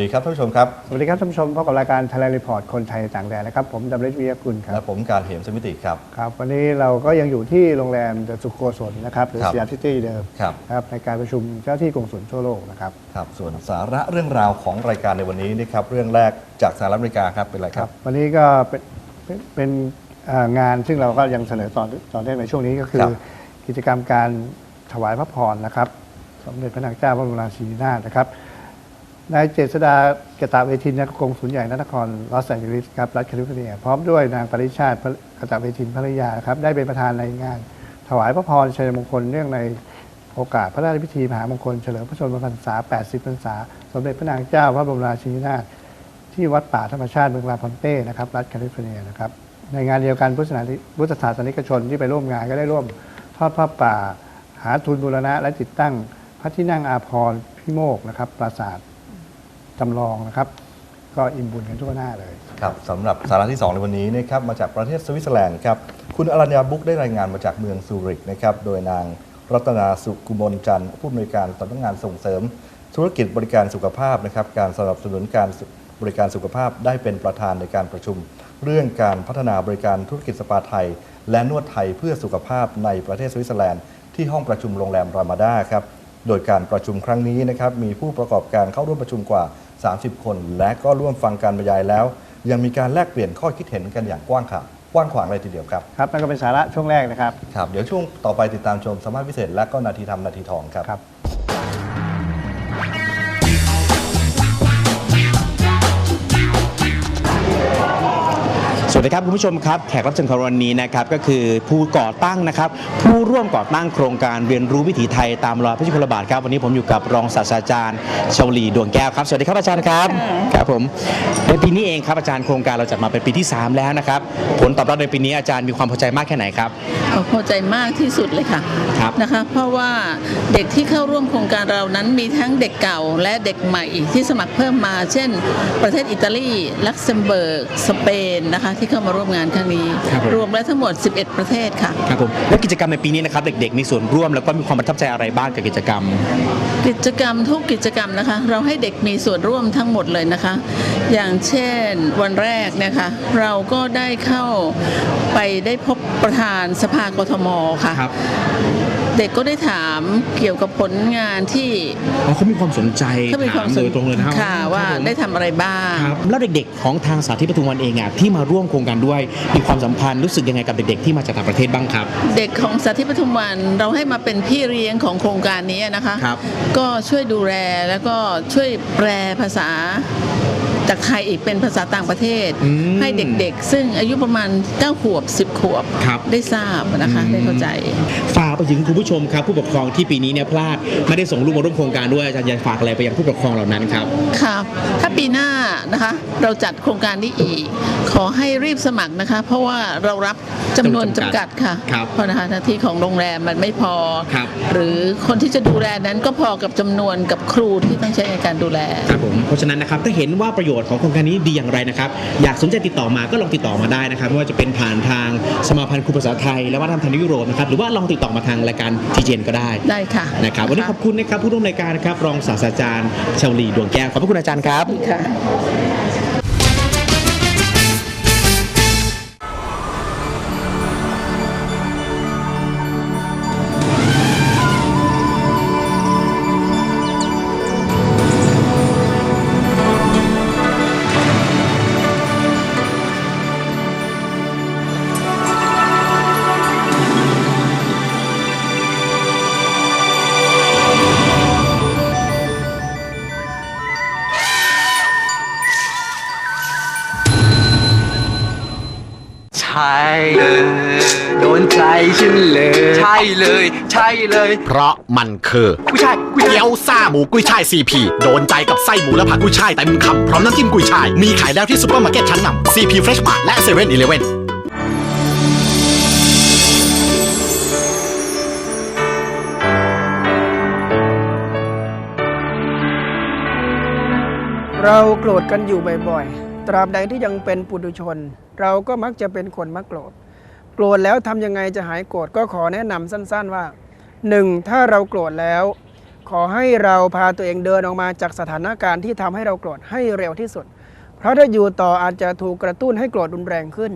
ดีครับท่านผู้ชมครับ สวัสดีครับท่านผู้ชมพบกับรายการไทยแลนด์รีพอร์ตคนไทยต่างแดนนะครับ ผมดำริวิยกุลครัและบผมการเหมสมิติครับ ครับ วันนี้เราก็ยังอยู่ที่โรงแรมเดอะสุโกศลนะครับหรือครับสยามซิตี้เดิมครับครับในการประชุมเจ้าที่กงสุลทั่วโลกนะครับครับส่วนสาระเรื่องราวของรายการในวันนี้นี่ครับเรื่องแรกจากสหรัฐอเมริกาครับเป็นอะไรครับ วันนี้ก็เป็นเป็นเป็นเอ่องานซึ่งเราก็ยังเสนอตอนตอนแรกในช่วงนี้ก็คือครับกิจกรรมการถวายพระพรนะครับสมเด็จพระนางเจ้าพระบรมราชินีนาถนะครับ นายเจษดาเกตาเวทินนกงศูนย์ใหญ่นครลอสแอนเจลิสครับรัฐแคลิฟอร์เนีย พร้อมด้วยนางปริชาติกตาเวทินภรรยาครับได้เป็นประธานในงาน ถวายพระพรชัยมงคลเนื่องในโอกาสพระราชพิธีมหามงคลเฉลิมพระชนมพรรษา 80 พรรษา สมเด็จพระนางเจ้าพระบรมราชินีนาถที่วัดป่าธรรมชาติเมืองลาพอนเต้นะครับรัฐแคลิฟอร์เนียนะครับในงานเดียวกันพุทธศาสนาพุทธศาสนิกชนที่ไปร่วมงานก็ได้ร่วมทอดผ้าป่า หาทุนบูรณะและติดตั้งพระที่นั่งอาภรณ์พิโมกนะครับปราสาท จำลองนะครับ ก็อิ่มบุญกันทั่วหน้าเลย ครับสำหรับสาระที่ 2 ในวันนี้นะครับมาจากประเทศสวิตเซอร์แลนด์ครับคุณอรัญญาบุ๊กได้รายงานมาจากเมืองซูริกนะครับโดยนางรัตนาสุกุมลจันทร์ผู้อำนวยการสำนักงานส่งเสริม ธุรกิจบริการสุขภาพนะครับการสนับสนุนการบริการสุขภาพได้เป็นประธานในการประชุม เรื่องการพัฒนาบริการธุรกิจสปาไทย และนวดไทยเพื่อสุขภาพในประเทศสวิตเซอร์แลนด์ที่ห้องประชุมโรงแรมรามาดาครับโดยการประชุมครั้งนี้นะครับมีผู้ประกอบการเข้าร่วมประชุมกว่า 30 คน และก็ร่วมฟังการบรรยายแล้ว ยังมีการแลกเปลี่ยนข้อคิดเห็นกันอย่างกว้างขวางกว้างขวางเลยทีเดียวครับครับนั่นก็เป็นสาระช่วงแรกนะครับครับ เดี๋ยวช่วงต่อไปติดตามชมสมภาพพิเศษและก็นาทีทำนาทีทองครับครับ วัสดีครับคุณผู้ชมครับแขกรับเชิญของเราวันนี้นะครับก็คือผู้ก่อตั้งนะครับผู้ร่วมก่อตั้งโครงการเรียนรู้วิถีไทยตามรอยพระยุคลบาทครับวันนี้ผมอยู่กับรองศาสตราจารย์ชวลีดวงแก้วครับสวัสดีครับอาจารย์ครับครับผมในปีนี้เองครับอาจารย์โครงการเราจัดมาเป็นปีที่ 3 แล้วนะครับผลตอบรับในปีนี้อาจารย์มีความพอใจมากแค่ไหนครับพอใจมากที่สุดเลยค่ะครับนะคะเพราะว่าเด็กที่เข้าร่วมโครงการเรานั้นมีทั้งเด็กเก่า และเด็กใหม่ที่สมัครเพิ่มมา เช่น ประเทศอิตาลีลักเซมเบิร์กสเปนนะคะที่เข้ามาร่วมงานครั้งนี้ ครับผม รวมแล้วทั้งหมด 11 ประเทศค่ะ ครับผมและกิจกรรมในปีนี้นะครับเด็ก ๆ มีส่วนร่วมแล้วก็มีความประทับใจอะไรบ้างกับกิจกรรม กิจกรรมทุกกิจกรรมนะคะ เราให้เด็กมีส่วนร่วมทั้งหมดเลยนะคะ อย่างเช่นวันแรกเนะคะเราก็ได้เข้าไปได้พบประธานสภากทมค่ะ ครับ เด็กก็ได้ถามเกี่ยวกับผลงานที่อ๋อเขามีความสนใจเขามีความถามสโดนยตรงเลยนะครับค่ะว่าครับผมได้ทำอะไรบ้างครับแล้วเด็กๆ ของทางสาธิตปทุมวันเองอะที่มาร่วมโครงการด้วยมีความสัมพันธ์รู้สึกยังไงกับเด็กๆที่มาจากต่างประเทศบ้างครับ เด็กของสาธิตปทุมวันเราให้มาเป็นพี่เลี้ยงของโครงการนี้นะคะครับก็ช่วยดูแลแล้วก็ช่วยแปลภาษา จากไทยอีกเป็นภาษาต่างประเทศ อืมให้เด็กๆ ซึ่งอายุประมาณ9ขวบ 10 ขวบครับ ได้ทราบนะคะได้เข้าใจ ฝากไปถึงคุณผู้ชมครับผู้ปกครองที่ปีนี้เนี่ยพลาดไม่ได้ส่งลูกมาร่วมโครงการด้วยอาจารย์อยากฝากอะไรไปยังผู้ปกครองเหล่านั้นครับ ครับถ้าปีหน้านะคะ เราจัดโครงการนี้อีก ขอให้รีบสมัครนะคะ เพราะว่าเรารับ จำนวนจำกัดค่ะครับเพราะนะคะหน้าที่ของโรงแรมมันไม่พอ ครับ หรือคนที่จะดูแลนั้นก็พอกับจำนวนกับครูที่ต้องใช้ในการดูแล ครับผมเพราะฉะนั้นนะครับถ้าเห็นว่าประโยชน์ของโครงการนี้ดีอย่างไรนะครับ อยากสนใจติดต่อมาก็ลองติดต่อมาได้นะครับไม่ว่าจะเป็นผ่านทางสมาพันธ์ครูภาษาไทย และวัฒนธรรมทางยุโรปนะครับหรือว่าลองติดต่อมาทางรายการทีเจนก็ได้ได้ค่ะนะครับวันนี้ขอบคุณนะครับผู้ร่วมรายการนะครับรองศาสตราจารย์ชาวลีดวงแก้วขอบพระคุณอาจารย์ครับ ค่ะ โดนใจฉันเลย ใช่เลย ใช่เลยเพราะมันคือกุ้ยช่ายกุ้ยช่ายเกี๊ยวซ่าหมูกุ้ยช่ายซีพีโดนใจกับไส้หมูและผักกุ้ยช่ายเต็มคำพร้อมน้ำจิ้มกุ้ยช่าย มีขายแล้วที่ซุปเปอร์มาร์เก็ตชั้นนำซีพีเฟรชมาร์และเซเว่นอีเลเว่นเราโกรธกันอยู่บ่อยๆ ตราบใดที่ยังเป็นปุถุชน เราก็มักจะเป็นคนมักโกรธ โกรธแล้วทำยังไงจะหายโกรธก็ขอแนะนำสั้นๆว่า 1. ถ้าเราโกรธแล้ว ขอให้เราพาตัวเองเดินออกมาจากสถานการณ์ที่ทำให้เราโกรธให้เร็วที่สุด เพราะถ้าอยู่ต่ออาจจะถูกกระตุ้นให้โกรธรุนแรงขึ้น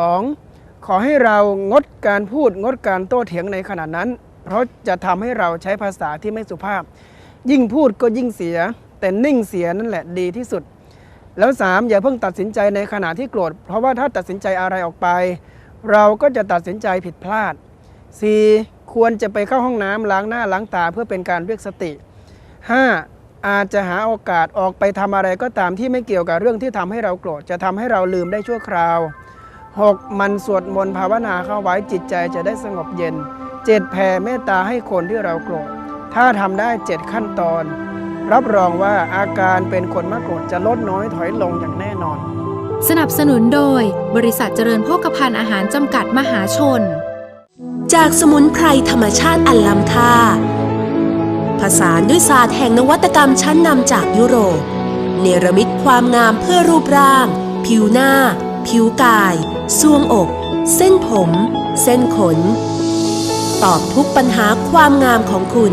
2. ขอให้เรางดการพูดงดการโต้เถียงในขณะนั้น เพราะจะทำให้เราใช้ภาษาที่ไม่สุภาพ ยิ่งพูดก็ยิ่งเสีย แต่นิ่งเสียนั่นแหละดีที่สุด แล้ว 3. อย่าเพิ่งตัดสินใจในขณะที่โกรธ เพราะว่าถ้าตัดสินใจอะไรออกไป เราก็จะตัดสินใจผิดพลาด 4. ควรจะไปเข้าห้องน้ำล้างหน้าล้างตาเพื่อเป็นการเรียกสติ 5. อาจจะหาโอกาสออกไปทำอะไรก็ตามที่ไม่เกี่ยวกับเรื่องที่ทำให้เราโกรธจะทำให้เราลืมได้ชั่วคราว 6. มันสวดมนต์ภาวนาเข้าไว้จิตใจจะได้สงบเย็น 7. แผ่เมตตาให้คนที่เราโกรธ ถ้าทำได้ 7 ขั้นตอน รับรองว่าอาการเป็นคนมากโกรธจะลดน้อยถอยลงอย่างแน่นอน สนับสนุนโดย บริษัทเจริญโภคภัณฑ์อาหารจำกัดมหาชน จากสมุนไพรธรรมชาติอันล้ำค่า ผสานด้วยศาสตร์แห่งนวัตกรรมชั้นนำจากยุโรป เนรมิตความงามเพื่อรูปร่าง ผิวหน้า ผิวกายซวงอก เส้นผม เส้นขน ตอบทุกปัญหาความงามของคุณ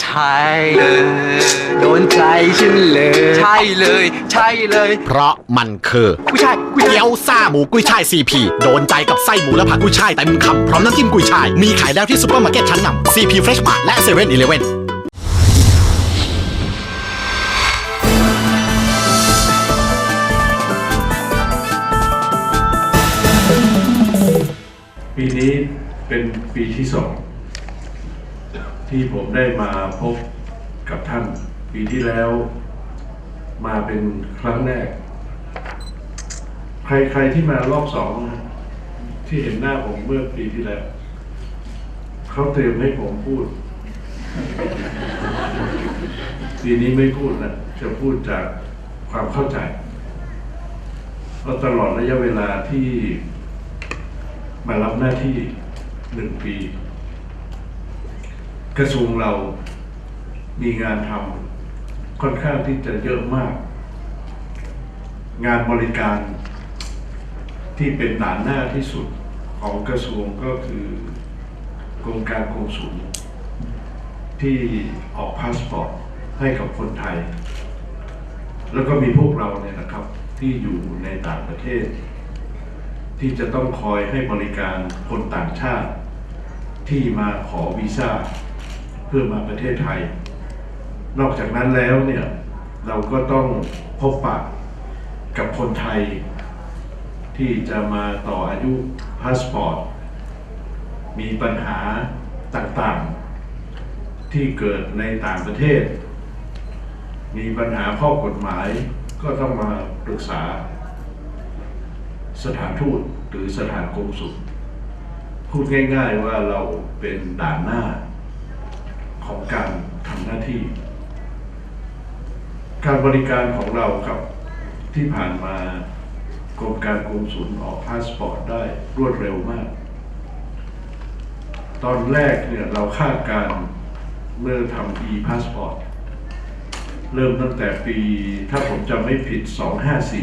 ใช่เลยโดนใจฉันเลย ใช่เลย ใช่เลย เพราะมันคือผู้ชายผู้ชายเกี๊ยวซ่าหมูกุ้ยช่ายซีพีโดนใจกับไส้หมูและผักกุ้ยช่ายเต็มคำพร้อมน้ำจิ้มกุ้ยช่าย มีขายแล้วที่ซุปเปอร์มาร์เก็ตชั้นนำซีพีเฟรชมาร์ทและเซเว่นอีเลฟเว่นปีนี้เป็นปีที่สอง ที่ผมได้มาพบกับท่าน ปีที่แล้ว มาเป็นครั้งแรก ใครใครที่มารอบสองนะที่เห็นหน้าผมเมื่อปีที่แล้ว เขาเตรียมให้ผมพูด ปีนี้ไม่พูดนะจะพูดจากความเข้าใจเพราะตลอดระยะเวลาที่มารับหน้าที่หนึ่งปี กระทรวงเรามีงานทำค่อนข้างที่จะเยอะมาก งานบริการที่เป็นด่านหน้าที่สุดของกระทรวงก็คือกรมการกงสุลที่ออกพาสปอร์ตให้กับคนไทย แล้วก็มีพวกเราเนี่ยนะครับที่อยู่ในต่างประเทศ ที่จะต้องคอยให้บริการคนต่างชาติที่มาขอวีซ่า พื่อมาประเทศไทย นอกจากนั้นแล้วเนี่ยเราก็ต้องพบปะกับคนไทยที่จะมาต่ออายุพาสปอร์ต มีปัญหาต่างๆ ที่เกิดในต่างประเทศ มีปัญหาข้อกฎหมายก็ต้องมาปรึกษา สถานทูตหรือสถานกงสุลพูดง่ายๆว่าเราเป็นด่านหน้า ของการทำหน้าที่ การบริการของเราครับที่ผ่านมากรมการกงสุลออกพาสปอร์ตได้รวดเร็วมาก ตอนแรกเนี่ยเราคาดการเมื่อทำ e-passport เริ่มตั้งแต่ปีถ้าผมจำไม่ผิด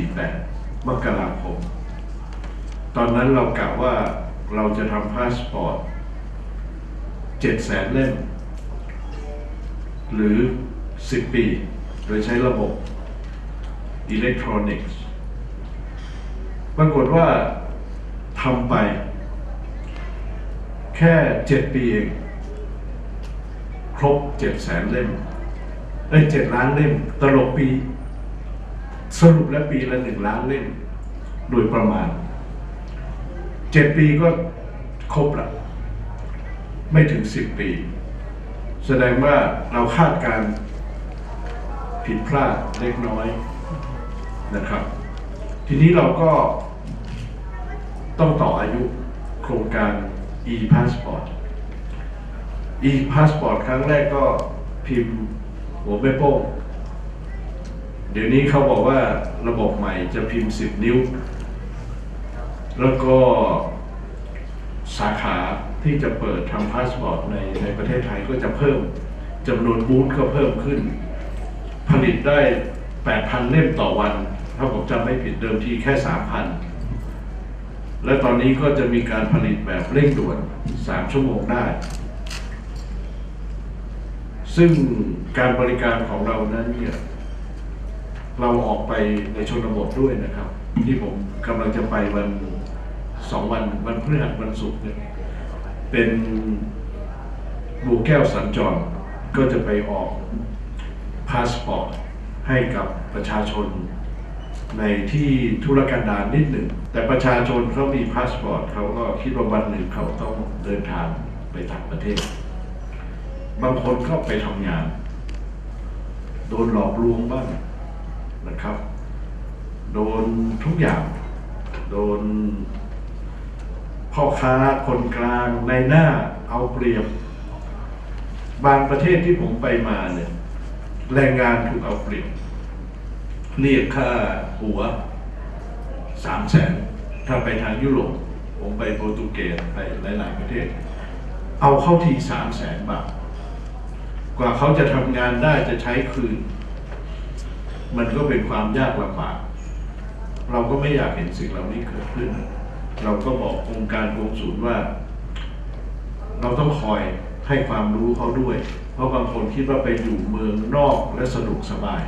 2548 มกราคม ตอนนั้นเรากะว่าเราจะทำพาสปอร์ตเจ็ดแสนเล่ม หรือ 10 ปี โดยใช้ระบบอิเล็กทรอนิกส์ปรากฏว่าทำไป แค่ 7 ปีเอง ครบ7แสนเล่มเอ้ย7ล้านเล่ม ตลกปี สรุปแล้วปีละ 1 ล้านเล่ม โดยประมาณเจ็ดปีก็ครบละไม่ถึงสิบปี แสดงว่าเราคาดการผิดพลาดเล็กน้อยนะครับ ทีนี้เราก็ต้องต่ออายุโครงการ e-passport e-passport ครั้งแรกก็พิมพ์หัวแม่โป้งเดี๋ยวนี้เขาบอกว่าระบบใหม่จะพิมพ์ 10 นิ้ว แล้วก็สาขา ที่จะเปิดทำพาสปอร์ตในในประเทศไทยก็จะเพิ่มจำนวนบูธก็เพิ่มขึ้น ผลิตได้ 8,000 เล่มต่อวัน ถ้าผมจำไม่ผิดเดิมทีแค่ 3,000 และตอนนี้ก็จะมีการผลิตแบบเร่งด่วน 3 ชั่วโมงได้ ซึ่งการบริการของเรานั้นเนี่ยเราออกไปในชนบทด้วยนะครับ ที่ผมกำลังจะไปวันสองวันวันพฤหัสวันศุกร์เนี่ย เป็นบูแก้วสัญจรก็จะไปออกพาสปอร์ตให้กับประชาชน ในที่ธุรกันดารนิดหนึ่ง แต่ประชาชนเขามีพาสปอร์ตเขาก็คิดว่าวันหนึ่งเขาต้องเดินทางไปต่างประเทศ บางคนก็ไปทำงาน โดนหลอกลวงบ้างนะครับ โดนทุกอย่าง โดน พ่อค้าคนกลางในหน้าเอาเปรียบ บางประเทศที่ผมไปมาเนี่ย แรงงานถูกเอาเปรียบ เรียกค่าหัวสามแสนถ้าไปทางยุโรปผมไปโปรตุเกสไปหลาย ๆ ประเทศ เอาเข้าทีสามแสนบาท กว่าเขาจะทำงานได้จะใช้คืน มันก็เป็นความยากลำบาก เราก็ไม่อยากเห็นสิ่งเหล่านี้เกิดขึ้น เราก็บอกองค์การกงศูนย์ว่า เราต้องคอยให้ความรู้เขาด้วย เพราะบางคนคิดว่าไปอยู่เมืองนอกและสะดวกสบาย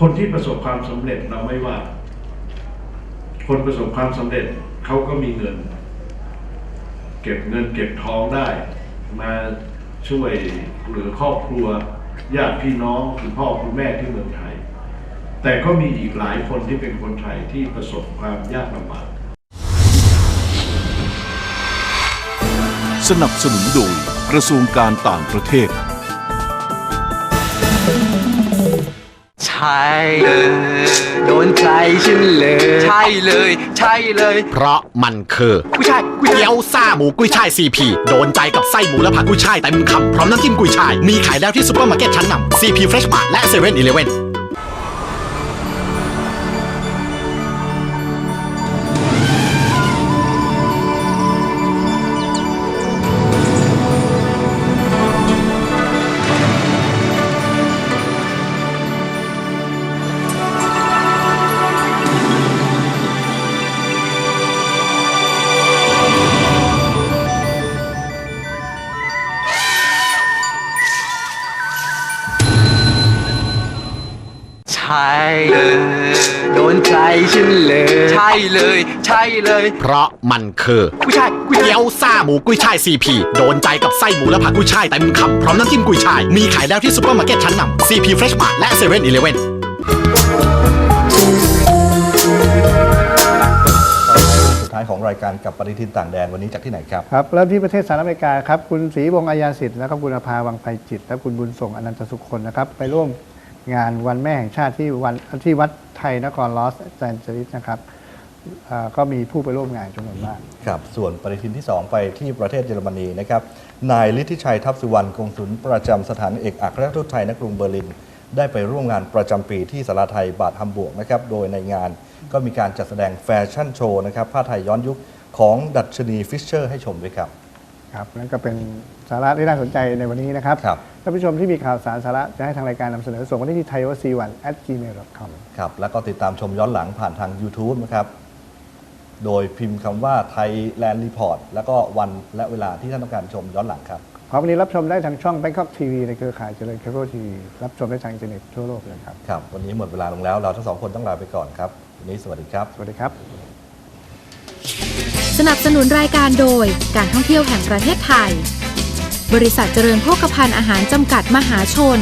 คนที่ประสบความสำเร็จเราไม่ว่า คนประสบความสำเร็จเขาก็มีเงิน เก็บเงินเก็บทองได้ มาช่วยเหลือครอบครัวญาติพี่น้องคุณพ่อคุณแม่ที่เมืองไทย แต่ก็มีอีกหลายคนที่เป็นคนไทยที่ประสบความยากลำบาก สนับสนุนโดยกระทรวงการต่างประเทศ ใช่เลยโดนใจฉันเลย ใช่เลย ใช่เลยเพราะมันคือกุ้ยช่ายกุ้ยช่ายเกี๊ยวซ่าหมูกุ้ยช่ายซีพีโดนใจกับไส้หมูและผักกุ้ยช่ายเต็มคำพร้อมน้ำจิ้มกุ้ยช่าย มีขายแล้วที่ซุปเปอร์มาร์เก็ตชั้นนำซีพีเฟรชมาร์และเซเว่นอีเลเว่น เลย ใช่เลยเพราะมันคือกุ้ยช่ายกุ้ยช่ายเกี๊ยวซ่าหมูกุ้ยช่ายซีพีโดนใจกับไส้หมูและผักกุ้ยช่ายเต็มคำพร้อมน้ำจิ้มกุ้ยช่าย มีขายแล้วที่ซุปเปอร์มาร์เก็ตชั้นนำซีพีเฟรชมาร์และเซเว่นอีเลเว่นสุดท้ายของรายการกับปฏิทินต่างแดนวันนี้จากที่ไหนครับ ครับเริ่มที่ประเทศสหรัฐอเมริกาครับคุณศรีวงศ์อาญาสิทธิ์แล้วก็คุณอภาวังไพจิต และคุณบุญส่งอนันตสุขคนนะครับไปร่วมงานวันแม่แห่งชาติที่วันที่วัดไทยนครลอสแอนเจลิสนะครับอ่า ก็มีผู้ไปร่วมงานจำนวนมากครับส่วนปฏิทินที่ 2 ไปที่ประเทศเยอรมนีนะครับนายฤทธิชัยทัพสุวรรณกงสุลประจำสถานเอกอัครราชทูตไทยณกรุงเบอร์ลิน ได้ไปร่วมงานประจำปีที่สาราไทยบาทฮัมบวกนะครับโดยในงานก็มีการจัดแสดงแฟชั่นโชว์นะครับผ้าไทยย้อนยุคของดัชนีฟิชเชอร์ให้ชมด้วยครับครับนั่นก็เป็นสาระที่น่าสนใจในวันนี้นะครับครับท่านผู้ชมที่มีข่าวสารสาระจะให้ทางรายการนำเสนอส่งมาที่ไทยวัซีวัน at gmail com ครับแล้วก็ติดตามชมย้อนหลังผ่านทาง YouTube นะครับ โดยพิมพ์คำว่าไทยแลนด์รีพอร์ตแล้วก็วันและเวลาที่ท่านต้องการชมย้อนหลังครับขอวันนี้รับชมได้ทางช่อง Bangkok TV ในเครือข่ายเจริญเคเบิลทีวีรับชมได้ทางอินเทอร์เน็ตทั่วโลกเลยครับ ครับ วันนี้หมดเวลาลงแล้วเราทั้งสองคนต้องลาไปก่อนครับ วันนี้สวัสดีครับ สวัสดีครับ สนับสนุนรายการโดยการท่องเที่ยวแห่งประเทศไทย บริษัทเจริญโภคภัณฑ์อาหารจำกัดมหาชน